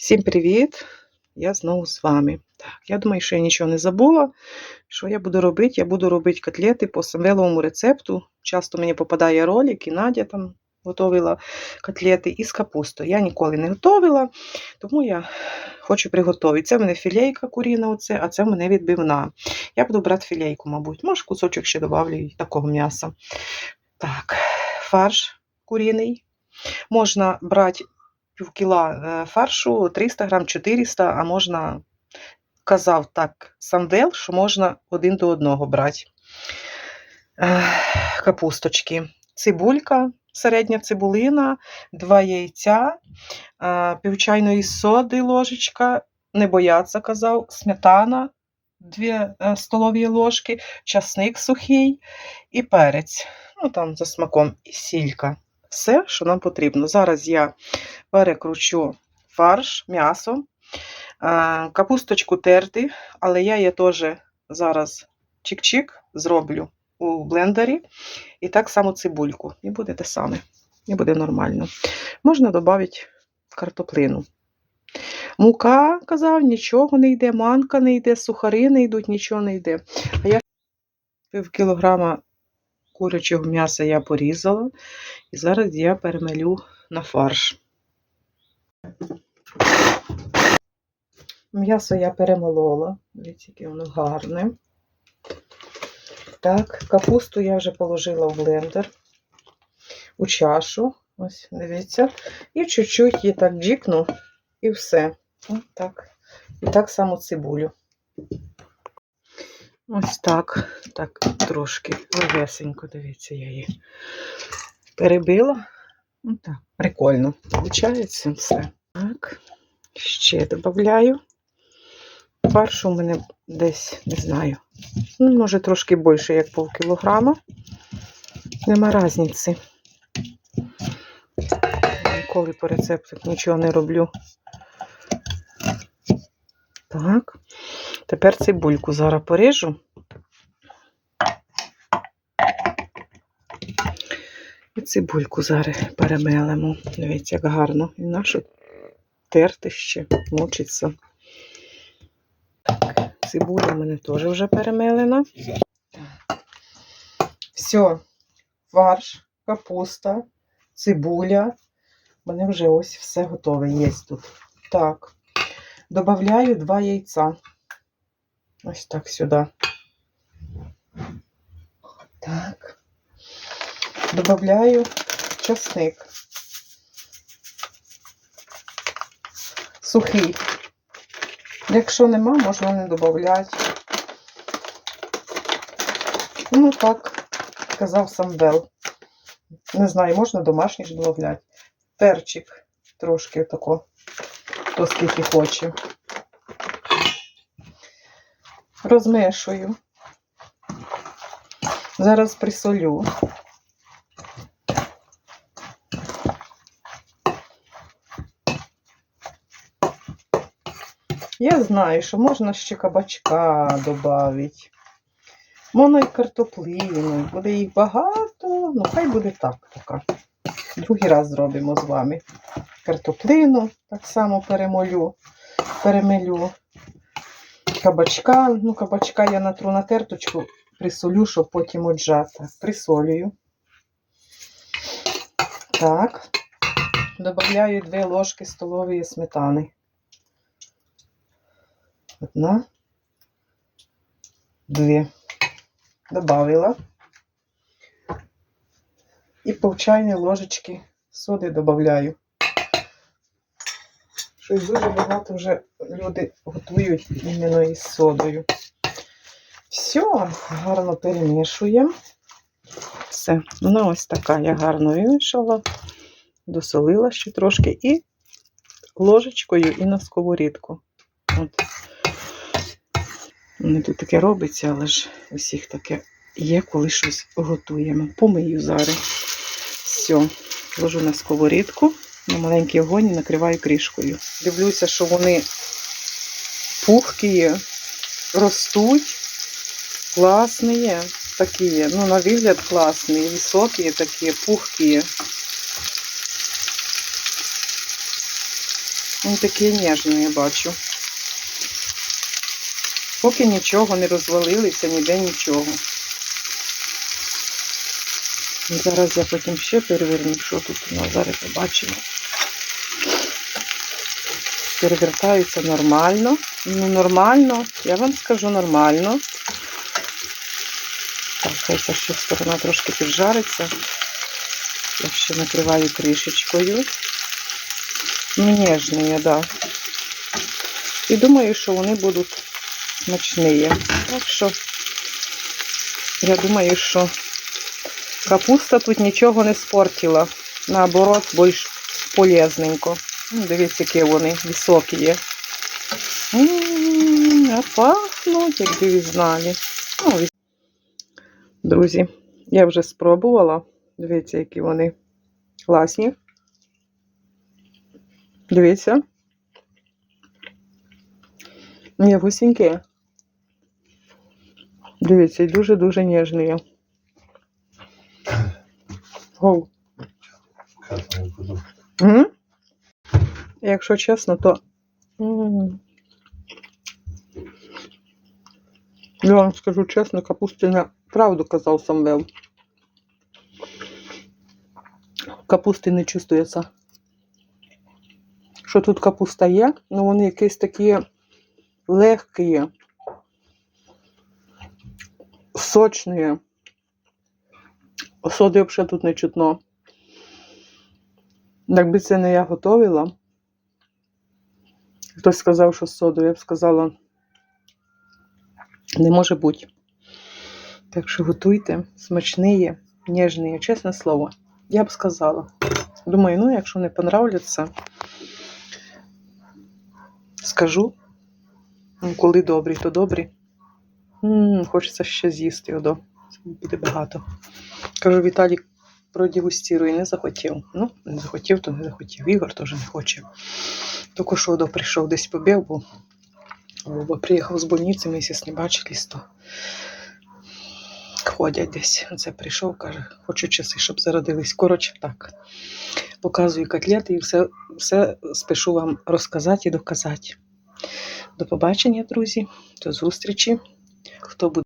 Всім привіт! Я знову з вами. Так, я думаю, що я нічого не забула. Що я буду робити? Я буду робити котлети по самвеловому рецепту. Часто мені попадає ролик, і Надя там готувала котлети із капустою. Я ніколи не готувала, тому я хочу приготувати. Це в мене філейка куріна, оце, а це в мене відбивна. Я буду брати філейку, мабуть. Може, кусочок ще добавлю і такого м'яса. Так, фарш куріний. Можна брати пів кіла е, фаршу, 300 грам, 400, а можна, казав так, самвел, що можна один до одного брати. Е, Капусточки. Цибулька, середня цибулина, два яйця, е, пів чайної соди ложечка, не бояться, казав, сметана, дві е, столові ложки, часник сухий і перець. Ну, там за смаком, і сілька. Все, що нам потрібно. Зараз я перекручу фарш, м'ясо, е, капусточку терти, але я її теж зараз чик-чик зроблю у блендері. І так само цибульку. І буде те саме. І буде нормально. Можна додати картоплину. Мука, казав, нічого не йде, манка не йде, сухари не йдуть, нічого не йде. А я пів кілограма курячого м'яса я порізала. І зараз я перемелю на фарш. М'ясо я перемолола. Дивіться, яке воно гарне. Так, капусту я вже положила в блендер, у чашу. Ось, дивіться. І чуть-чуть її так джікну, і все. Ось так. І так само цибулю. Ось так. Так, трошки легесенько, дивіться, я її перебила. Ну так, прикольно. Получається все. Так, ще додаю. Фаршу у мене десь, не знаю, ну, може трошки більше, як пів кілограма. Нема різниці. Ніколи по рецепту нічого не роблю. Так, тепер цибульку зараз поріжу. Цибульку зараз перемелимо. Дивіться, як гарно. І нашу терти ще мучиться. Цибуля в мене теж вже перемелена. Все, фарш, капуста, цибуля. У мене вже ось все готове є тут. Так, додаю два яйця. Ось так сюди. Так. Добавляю часник. Сухий. Якщо нема, можна не додати. Ну так, казав сам Бел. Не знаю, можна домашній ж додати. Перчик трошки тако, хто скільки хоче. Розмешую. Зараз присолю. Я знаю, що можна ще кабачка додати. Можна і картоплину. Буде їх багато, ну хай буде так поки. Другий раз зробимо з вами. Картоплину так само перемолю, перемелю. Кабачка, ну кабачка я натру на терточку, присолю, щоб потім отжати. Присолюю. Так. Добавляю 2 ложки столової сметани. Одна, дві. Добавила. І пол чайної ложечки соди додаю. Щось дуже багато вже люди готують іменно із содою. Все, гарно перемішуємо. Все, вона ось така я гарно вимішала, досолила ще трошки і ложечкою і на сковорідку. От. Не тут таке робиться, але ж усіх таке є, коли щось готуємо. Помию зараз. Все, ложу на сковорідку, на маленький огонь і накриваю кришкою. Дивлюся, що вони пухкі, ростуть, класні такі. Ну, на вигляд класні, високі такі, пухкі. Він такий ніжний, я бачу. Поки нічого не розвалилися, ніде нічого. Зараз я потім ще переверну, що тут у нас зараз побачимо. Перевертаються нормально. Ну, нормально, я вам скажу нормально. Так, хай ця ще сторона трошки піджариться. Я ще накриваю кришечкою. Ну, ніжні, так. Да. І думаю, що вони будуть смачні. Так що я думаю, що капуста тут нічого не спортила. Наоборот, більш полезненько. Ну, Дивіться, які вони високі є. М, А пахнуть, як ви знали. Ну, Друзі, я вже спробувала. Дивіться, які вони класні. Дивіться. М'ягусінькі. Дивіться, і дуже-дуже ніжні. Гоу. М? Якщо чесно, то. м, Я вам скажу чесно, капустина правду казав Самвел. Капусти не чувствується. Що тут капуста є, ну вони якісь такі легкі, сочні. Соди взагалі тут не чутно. Якби це не я готувала, хтось сказав, що з соду, я б сказала, не може бути. Так що готуйте, смачні, ніжні, чесне слово. Я б сказала. Думаю, ну, якщо не понравляться, скажу. Ну, коли добрі, то добрі. Хочеться ще з'їсти одо. Це буде багато. Кажу, Віталік продегустирує, не захотів. Ну, не захотів, то не захотів. Ігор теж не хоче. Тільки що до прийшов десь побіг, бо, бо приїхав з больниці, місяць не бачились, то ходять десь. Це прийшов, каже, хочу часи, щоб зародились. Коротше, так. Показую котлети і все, все спішу вам розказати і доказати. До побачення, друзі, до зустрічі. Хто буде